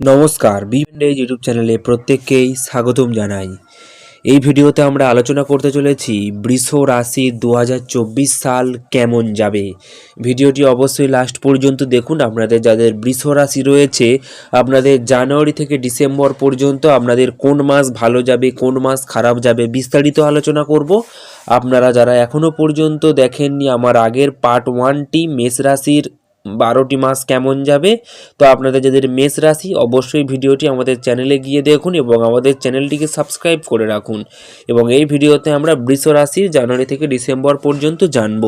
নমস্কার বিভিন্ন ইউটিউব চ্যানেলে প্রত্যেককেই স্বাগতম জানাই। এই ভিডিওতে আমরা আলোচনা করতে চলেছি, বৃষ রাশি দু হাজার চব্বিশ সাল কেমন যাবে? ভিডিওটি অবশ্যই লাস্ট পর্যন্ত দেখুন, আপনাদের যাদের বৃষ রাশি রয়েছে, আপনাদের জানুয়ারি থেকে ডিসেম্বর পর্যন্ত আপনাদের কোন মাস ভালো যাবে, কোন মাস খারাপ যাবে, বিস্তারিত আলোচনা করব। আপনারা যারা এখনও পর্যন্ত দেখেননি, আমার আগের পার্ট ওয়ানটি মেষ রাশির বারোটি মাস কেমন যাবে? তো আপনাদের যাদের মেষ রাশি, অবশ্যই ভিডিওটি আমাদের চ্যানেলে গিয়ে দেখুন এবং আমাদের চ্যানেলটিকে সাবস্ক্রাইব করে রাখুন এবং এই ভিডিওতে আমরা বৃষ রাশির জানুয়ারি থেকে ডিসেম্বর পর্যন্ত জানব।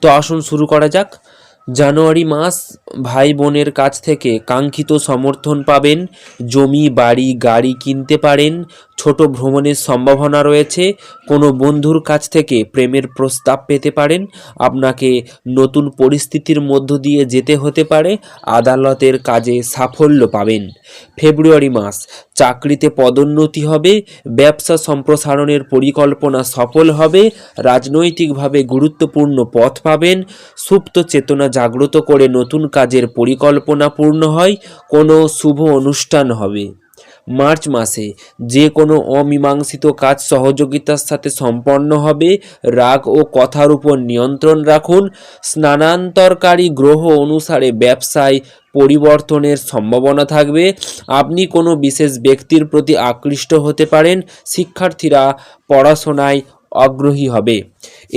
তো আসুন শুরু করা যাক। জানুয়ারি মাস ভাই বোনের কাছ থেকে কাঙ্ক্ষিত সমর্থন পাবেন, জমি, বাড়ি, গাড়ি কিনতে পারেন, ছোট ভ্রমণের সম্ভাবনা রয়েছে, কোনো বন্ধুর কাছ থেকে প্রেমের প্রস্তাব পেতে পারেন, আপনাকে নতুন পরিস্থিতির মধ্য দিয়ে যেতে হতে পারে, আদালতের কাজে সাফল্য পাবেন। ফেব্রুয়ারি মাস চাকরিতে পদোন্নতি হবে, ব্যবসা সম্প্রসারণের পরিকল্পনা সফল হবে, রাজনৈতিকভাবে গুরুত্বপূর্ণ পথ পাবেন, সুপ্ত চেতনা জাগ্রত করে নতুন কাজের পরিকল্পনা পূর্ণ হয়, কোনো শুভ অনুষ্ঠান হবে। মার্চ মাসে যে কোনো অমীমাংসিত কাজ সহযোগিতার সাথে সম্পন্ন হবে, রাগ ও কথার উপর নিয়ন্ত্রণ রাখুন, স্নানান্তরকারী গ্রহ অনুসারে ব্যবসায় পরিবর্তনের সম্ভাবনা থাকবে। আপনি কোনো বিশেষ ব্যক্তির প্রতি আকৃষ্ট হতে পারেন, শিক্ষার্থীরা পড়াশোনায় আগ্রহী হবে।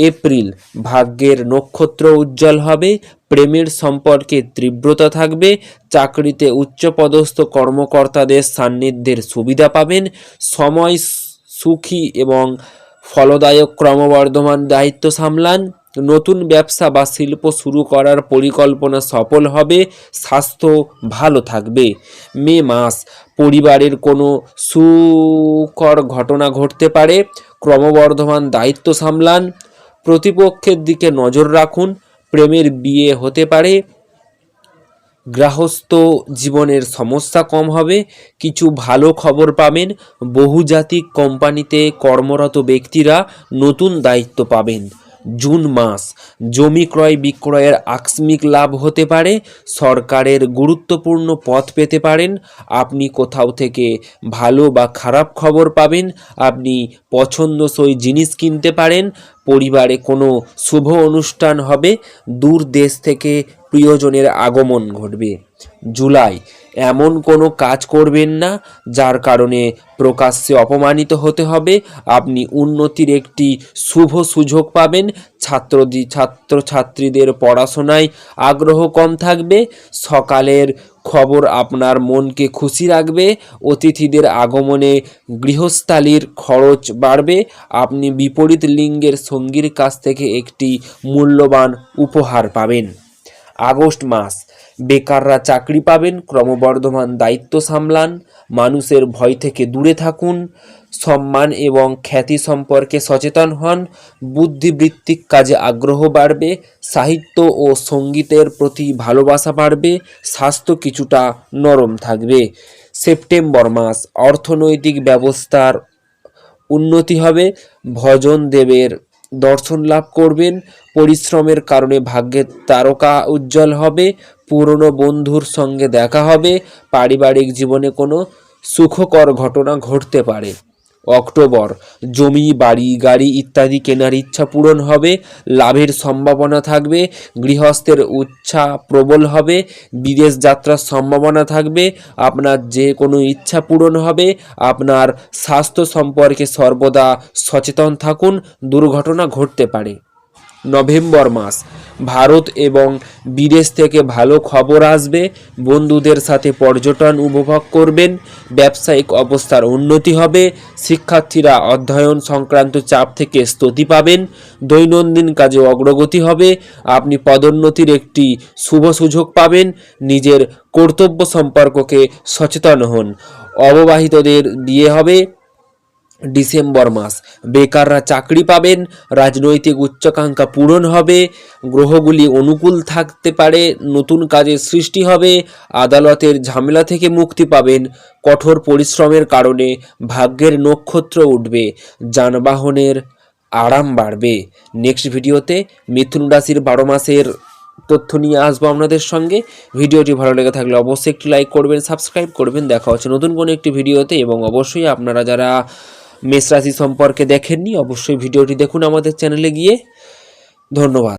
এপ্রিল, ভাগ্যের নক্ষত্র উজ্জ্বল হবে, প্রেমের সম্পর্কে তীব্রতা থাকবে, চাকরিতে উচ্চপদস্থ কর্মকর্তাদের সান্নিধ্যের সুবিধা পাবেন, সময় সুখী এবং ফলদায়ক ক্রমবর্ধমান দায়িত্ব সামলান। নতুন ব্যবসা বা শিল্প শুরু করার পরিকল্পনা সফল হবে, স্বাস্থ্য ভালো থাকবে। মে মাস, পরিবারের কোনো সুকর ঘটনা ঘটতে পারে, ক্রমবর্ধমান দায়িত্ব সামলান, প্রতিপক্ষের দিকে নজর রাখুন, প্রেমের বিয়ে হতে পারে, গৃহস্থ জীবনের সমস্যা কম হবে, কিছু ভালো খবর পাবেন, বহুজাতিক কোম্পানিতে কর্মরত ব্যক্তিরা নতুন দায়িত্ব পাবেন। জুন মাস। জমি ক্রয় বিক্রয়ের আকস্মিক লাভ হতে পারে, সরকারের গুরুত্বপূর্ণ পথ পেতে পারেন। আপনি কোথাও থেকে ভালো বা খারাপ খবর পাবেন, আপনি পছন্দসই জিনিস কিনতে পারেন পরিবারে কোনো শুভ অনুষ্ঠান হবে, দূর দেশ থেকে প্রিয়জনের আগমন ঘটবে। জুলাই, এমন কোনো কাজ করবেন না, যার কারণে প্রকাশ্যে অপমানিত হতে হবে। আপনি উন্নতির একটি শুভ সুযোগ পাবেন। ছাত্রদি, ছাত্রছাত্রীদের পড়াশোনায় আগ্রহ কম থাকবে। সকালের খবর আপনার মনকে খুশি রাখবে, অতিথিদের আগমনে গৃহস্থালির খরচ বাড়বে। আপনি বিপরীত লিঙ্গের সঙ্গীর কাছ থেকে একটি মূল্যবান উপহার পাবেন। আগস্ট মাস বেকাররা চাকরি পাবেন, ক্রমবর্ধমান দায়িত্ব সামলান, মানুষের ভয় থেকে দূরে থাকুন, সম্মান এবং খ্যাতি সম্পর্কে সচেতন হন, বুদ্ধিবৃত্তিক কাজে আগ্রহ বাড়বে, সাহিত্য ও সঙ্গীতের প্রতি ভালোবাসা বাড়বে, স্বাস্থ্য কিছুটা নরম থাকবে। সেপ্টেম্বর মাস, অর্থনৈতিক ব্যবস্থার উন্নতি হবে, ভজন দেবের দর্শন লাভ করবেন, পরিশ্রমের কারণে ভাগ্যের তারকা উজ্জ্বল হবে পুরনো বন্ধুর সঙ্গে দেখা হবে, পারিবারিক জীবনে কোনো সুখকর ঘটনা ঘটতে পারে। অক্টোবর, জমি, বাড়ি, গাড়ি ইত্যাদি কেনার ইচ্ছা পূরণ হবে, লাভের সম্ভাবনা থাকবে, গৃহস্থের উচ্ছা প্রবল হবে, বিদেশ যাত্রার সম্ভাবনা থাকবে, আপনার যে কোনো ইচ্ছা পূরণ হবে, আপনার স্বাস্থ্য সম্পর্কে সর্বদা সচেতন থাকুন, দুর্ঘটনা ঘটতে পারে। নভেম্বর মাস। ভারত এবং বিদেশ থেকে ভালো খবর আসবে, বন্ধুদের সাথে পর্যটন উপভোগ করবেন, ব্যবসায়িক অবস্থার উন্নতি হবে, শিক্ষার্থীরা অধ্যয়ন সংক্রান্ত চাপ থেকে স্তুতি পাবেন, দৈনন্দিন কাজে অগ্রগতি হবে, আপনি পদোন্নতির একটি শুভ সুযোগ পাবেন, নিজের কর্তব্য সম্পর্ককে সচেতন হন। অববাহিতদের বিয়ে হবে ডিসেম্বর মাস। বেকাররা চাকরি পাবেন, রাজনৈতিক উচ্চাকাঙ্ক্ষা পূরণ হবে, গ্রহগুলি অনুকূল থাকতে পারে, নতুন কাজের সৃষ্টি হবে, আদালতের ঝামেলা থেকে মুক্তি পাবেন, কঠোর পরিশ্রমের কারণে ভাগ্যের নক্ষত্র উঠবে, যানবাহনের আরাম বাড়বে। নেক্সট ভিডিওতে মিথুন রাশির বারো মাসের তথ্য নিয়ে আসব আপনাদের সঙ্গে। ভিডিওটি ভালো লেগে থাকলে অবশ্যই একটি লাইক করবেন, সাবস্ক্রাইব করবেন। দেখা হচ্ছে নতুন কোনো একটি ভিডিওতে এবং অবশ্যই আপনারা যারা মেষ রাশি সম্পর্কে দেখেননি অবশ্যই ভিডিওটি দেখুন আমাদের চ্যানেলে গিয়ে। ধন্যবাদ।